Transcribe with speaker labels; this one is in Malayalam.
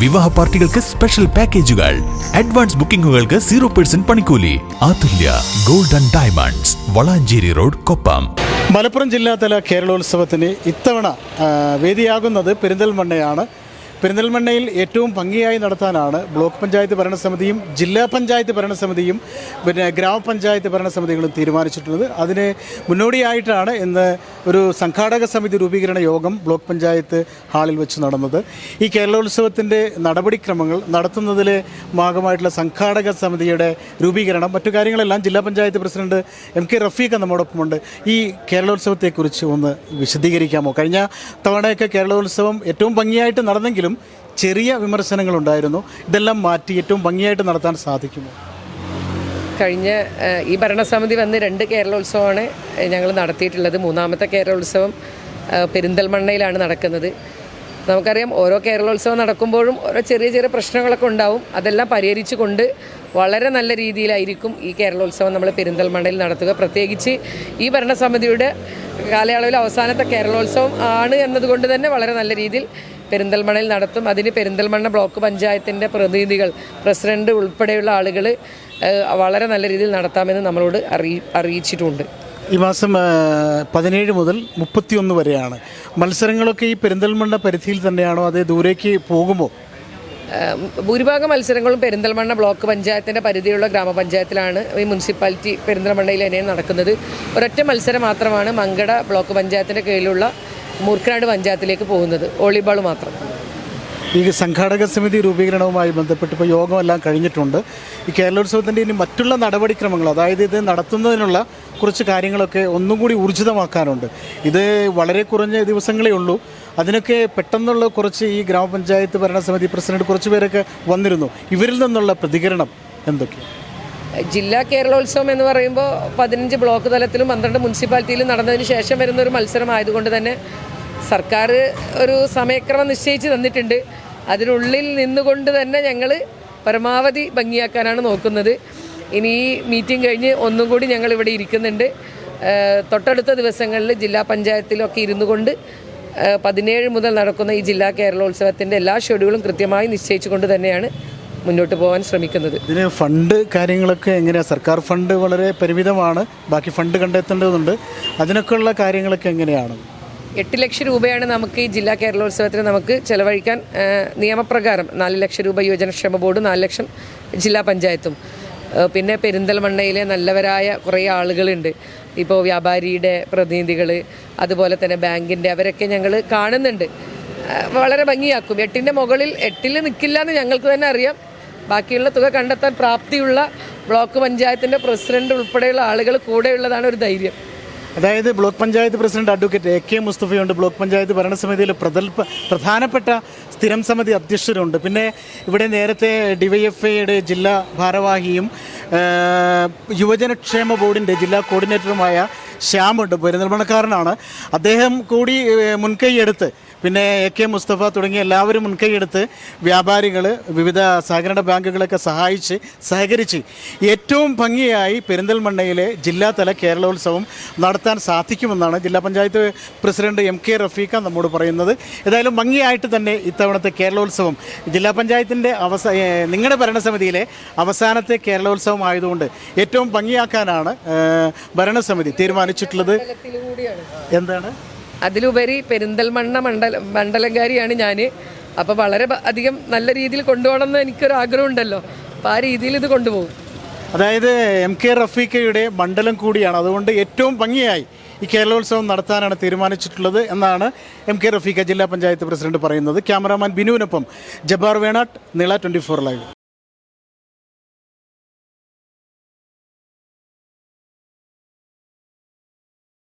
Speaker 1: വിവാഹ പാർട്ടികൾക്ക് സ്പെഷ്യൽ പാക്കേജുകൾ അഡ്വാൻസ് ബുക്കിംഗുകൾക്ക് സീറോ പെർസെന്റ് പണിക്കൂലി. Athulya Golden Diamonds Valanchery road Koppam.
Speaker 2: Malappuram ജില്ലാതല കേരളോത്സവത്തിന് ഇത്തവണ വേദിയാകുന്നത് പെരിന്തൽമണ്ണയാണ്. പെരിന്തൽമണ്ണയിൽ ഏറ്റവും ഭംഗിയായി നടത്താനാണ് ബ്ലോക്ക് പഞ്ചായത്ത് ഭരണസമിതിയും ജില്ലാ പഞ്ചായത്ത് ഭരണസമിതിയും പിന്നെ ഗ്രാമപഞ്ചായത്ത് ഭരണസമിതികളും തീരുമാനിച്ചിട്ടുള്ളത്. അതിന് മുന്നോടിയായിട്ടാണ് ഇന്ന് ഒരു സംഘാടക സമിതി രൂപീകരണ യോഗം ബ്ലോക്ക് പഞ്ചായത്ത് ഹാളിൽ വെച്ച് നടന്നത്. ഈ കേരളോത്സവത്തിന്റെ നടപടിക്രമങ്ങൾ നടത്തുന്നതിലെ ഭാഗമായിട്ടുള്ള സംഘാടക സമിതിയുടെ രൂപീകരണം മറ്റു കാര്യങ്ങളെല്ലാം ജില്ലാ panchayat president M K Rafeeq നമ്മോടൊപ്പമുണ്ട്. ഈ കേരളോത്സവത്തെക്കുറിച്ച് ഒന്ന് വിശദീകരിക്കാമോ? കഴിഞ്ഞ തവണയൊക്കെ കേരളോത്സവം ഏറ്റവും ഭംഗിയായിട്ട് നടന്നെങ്കിലും ചെറിയ വിമർശനങ്ങളുണ്ടായിരുന്നു. ഇതെല്ലാം മാറ്റി ഏറ്റവും ഭംഗിയായിട്ട് നടത്താൻ സാധിക്കുമോ?
Speaker 3: കഴിഞ്ഞ ഈ ഭരണസമിതി വന്ന് രണ്ട് കേരളോത്സവമാണ് ഞങ്ങൾ നടത്തിയിട്ടുള്ളത്. മൂന്നാമത്തെ കേരളോത്സവം പെരിന്തൽമണ്ണയിലാണ് നടക്കുന്നത്. നമുക്കറിയാം ഓരോ കേരളോത്സവം നടക്കുമ്പോഴും ഓരോ ചെറിയ ചെറിയ പ്രശ്നങ്ങളൊക്കെ ഉണ്ടാവും. അതെല്ലാം പരിഹരിച്ചുകൊണ്ട് വളരെ നല്ല രീതിയിലായിരിക്കും ഈ കേരളോത്സവം നമ്മൾ പെരിന്തൽമണ്ണയിൽ നടത്തുക. പ്രത്യേകിച്ച് ഈ ഭരണസമിതിയുടെ കാലയളവിൽ അവസാനത്തെ കേരളോത്സവം ആണ് എന്നതുകൊണ്ട് തന്നെ വളരെ നല്ല രീതിയിൽ പെരിന്തൽമണ്ണയിൽ നടത്തും. അതിന് പെരിന്തൽമണ്ണ ബ്ലോക്ക് പഞ്ചായത്തിന്റെ പ്രതിനിധികൾ പ്രസിഡന്റ് ഉൾപ്പെടെയുള്ള ആളുകൾ വളരെ നല്ല രീതിയിൽ നടത്താമെന്ന് നമ്മളോട് അറിയി അറിയിച്ചിട്ടുണ്ട്.
Speaker 2: ഈ മാസം പതിനേഴ് മുതൽ മുപ്പത്തിയൊന്ന് വരെയാണ്. മത്സരങ്ങളൊക്കെ ഈ പെരിന്തൽമണ്ണ പരിധിയിൽ തന്നെയാണോ അതേ ദൂരേക്ക് പോകുമോ?
Speaker 3: ഭൂരിഭാഗം മത്സരങ്ങളും പെരിന്തൽമണ്ണ ബ്ലോക്ക് പഞ്ചായത്തിന്റെ പരിധിയുള്ള ഗ്രാമപഞ്ചായത്തിലാണ്. ഈ മുനിസിപ്പാലിറ്റി പെരിന്തൽമണ്ണയിൽ തന്നെയാണ് നടക്കുന്നത്. ഒരൊറ്റ മത്സരം മാത്രമാണ് മങ്കട ബ്ലോക്ക് പഞ്ചായത്തിന്റെ കീഴിലുള്ള മൂർക്കനാട് പഞ്ചായത്തിലേക്ക് പോകുന്നത് വോളിബോൾ മാത്രം.
Speaker 2: ഈ സംഘാടക സമിതി രൂപീകരണവുമായി ബന്ധപ്പെട്ട് ഇപ്പോൾ യോഗമെല്ലാം കഴിഞ്ഞിട്ടുണ്ട്. ഈ കേരളോത്സവത്തിന്റെ ഇനി മറ്റുള്ള നടപടിക്രമങ്ങൾ അതായത് ഇത് നടത്തുന്നതിനുള്ള കുറച്ച് കാര്യങ്ങളൊക്കെ ഒന്നും കൂടി ഊർജിതമാക്കാനുണ്ട്. ഇത് വളരെ കുറഞ്ഞ ദിവസങ്ങളേ ഉള്ളൂ. അതിനൊക്കെ പെട്ടെന്നുള്ള കുറച്ച് ഈ ഗ്രാമപഞ്ചായത്ത് ഭരണസമിതി പ്രസിഡന്റ് കുറച്ച് പേരൊക്കെ വന്നിരുന്നു. ഇവരിൽ നിന്നുള്ള പ്രതികരണം എന്തൊക്കെയാണ്?
Speaker 3: ജില്ലാ കേരളോത്സവം എന്ന് പറയുമ്പോൾ പതിനഞ്ച് ബ്ലോക്ക് തലത്തിലും പന്ത്രണ്ട് മുനിസിപ്പാലിറ്റിയിലും നടന്നതിന് ശേഷം വരുന്ന ഒരു മത്സരം ആയതുകൊണ്ട് തന്നെ സർക്കാർ ഒരു സമയക്രമം നിശ്ചയിച്ച് തന്നിട്ടുണ്ട്. അതിനുള്ളിൽ നിന്നുകൊണ്ട് തന്നെ ഞങ്ങൾ പരമാവധി ഭംഗിയാക്കാനാണ് നോക്കുന്നത്. ഇനി ഈ മീറ്റിംഗ് കഴിഞ്ഞ് ഒന്നും കൂടി ഞങ്ങൾ ഇവിടെ ഇരിക്കുന്നുണ്ട് തൊട്ടടുത്ത ദിവസങ്ങളിൽ ജില്ലാ പഞ്ചായത്തിലൊക്കെ ഇരുന്നു കൊണ്ട് പതിനേഴ് മുതൽ നടക്കുന്ന ഈ ജില്ലാ കേരളോത്സവത്തിന്റെ എല്ലാ ഷെഡ്യൂളും കൃത്യമായി നിശ്ചയിച്ചുകൊണ്ട് തന്നെയാണ് മുന്നോട്ട് പോകാൻ ശ്രമിക്കുന്നത്.
Speaker 2: ഇതിന് ഫണ്ട് കാര്യങ്ങളൊക്കെ എങ്ങനെയാണ് സർക്കാർ ഫണ്ട് വളരെ പരിമിതമാണ്. ബാക്കി ഫണ്ട് കണ്ടെത്തേണ്ടതുണ്ട്. അതിനൊക്കെയുള്ള കാര്യങ്ങളൊക്കെ എങ്ങനെയാണ്?
Speaker 3: എട്ട് ലക്ഷം രൂപയാണ് നമുക്ക് ഈ ജില്ലാ കേരളോത്സവത്തിന് നമുക്ക് ചെലവഴിക്കാൻ നിയമപ്രകാരം നാല് ലക്ഷം രൂപ യുവജനക്ഷേമ ബോർഡ് നാല് ലക്ഷം ജില്ലാ പഞ്ചായത്തും. പിന്നെ പെരിന്തൽമണ്ണയിലെ നല്ലവരായ കുറേ ആളുകളുണ്ട്. ഇപ്പോൾ വ്യാപാരിയുടെ പ്രതിനിധികൾ അതുപോലെ തന്നെ ബാങ്കിന്റെ അവരൊക്കെ ഞങ്ങൾ കാണുന്നുണ്ട്. വളരെ ഭംഗിയാക്കും. എട്ടിന്റെ മുകളിൽ എട്ടിൽ നിൽക്കില്ല എന്ന് ഞങ്ങൾക്ക് തന്നെ അറിയാം. ബാക്കിയുള്ള തുക കണ്ടെത്താൻ പ്രാപ്തിയുള്ള ബ്ലോക്ക് പഞ്ചായത്തിന്റെ പ്രസിഡന്റ് ഉൾപ്പെടെയുള്ള ആളുകൾ കൂടെയുള്ളതാണ് ഒരു ധൈര്യം.
Speaker 2: അതായത് block panchayat president advocate A K മുസ്തഫയുണ്ട്. Block panchayat ഭരണസമിതിയിലെ പ്രതൽപ പ്രധാനപ്പെട്ട സ്ഥിരം സമിതി അധ്യക്ഷരുണ്ട്. പിന്നെ ഇവിടെ നേരത്തെ ഡിവൈഎഫ്ഐയുടെ ജില്ലാ ഭാരവാഹിയും യുവജനക്ഷേമ ബോർഡിന്റെ ജില്ലാ കോർഡിനേറ്ററുമായ ശ്യാമുണ്ട്. പുനർനിർമ്മാണക്കാരനാണ് അദ്ദേഹം കൂടി മുൻകൈയെടുത്ത് പിന്നെ എ കെ മുസ്തഫ തുടങ്ങിയ എല്ലാവരും മുൻകൈയെടുത്ത് വ്യാപാരികൾ വിവിധ സഹകരണ ബാങ്കുകളൊക്കെ സഹായിച്ച് സഹകരിച്ച് ഏറ്റവും ഭംഗിയായി പെരിന്തൽമണ്ണയിലെ ജില്ലാതല കേരളോത്സവം നടത്താൻ സാധിക്കുമെന്നാണ് ജില്ലാ panchayat president M K Rafeeq നമ്മോട് പറയുന്നത്. ഏതായാലും ഭംഗിയായിട്ട് തന്നെ ഇത്തവണത്തെ കേരളോത്സവം ജില്ലാ പഞ്ചായത്തിന്റെ അവസ നിങ്ങളുടെ ഭരണസമിതിയിലെ അവസാനത്തെ കേരളോത്സവം ആയതുകൊണ്ട് ഏറ്റവും ഭംഗിയാക്കാനാണ് ഭരണസമിതി തീരുമാനിച്ചിട്ടുള്ളത്. എന്താണ്?
Speaker 3: അതിലുപരി പെരിന്തൽമണ്ണ മണ്ഡല മണ്ഡലംകാരിയാണ് ഞാൻ അപ്പോൾ വളരെ അധികം നല്ല രീതിയിൽ കൊണ്ടുപോകണം കൊണ്ടുപോകണമെന്ന് എനിക്കൊരു ആഗ്രഹമുണ്ടല്ലോ അപ്പോൾ ആ രീതിയിൽ ഇത് കൊണ്ടുപോകും.
Speaker 2: അതായത് എം കെ റഫീഖയുടെ മണ്ഡലം കൂടിയാണ്. അതുകൊണ്ട് ഏറ്റവും ഭംഗിയായി ഈ കേരളോത്സവം നടത്താനാണ് തീരുമാനിച്ചിട്ടുള്ളത് എന്നാണ് എം കെ റഫീഖ ജില്ലാ പഞ്ചായത്ത് പ്രസിഡന്റ് പറയുന്നത്. Cameraman ബിനുവിനൊപ്പം Jabbar Venattu Nila twenty four live.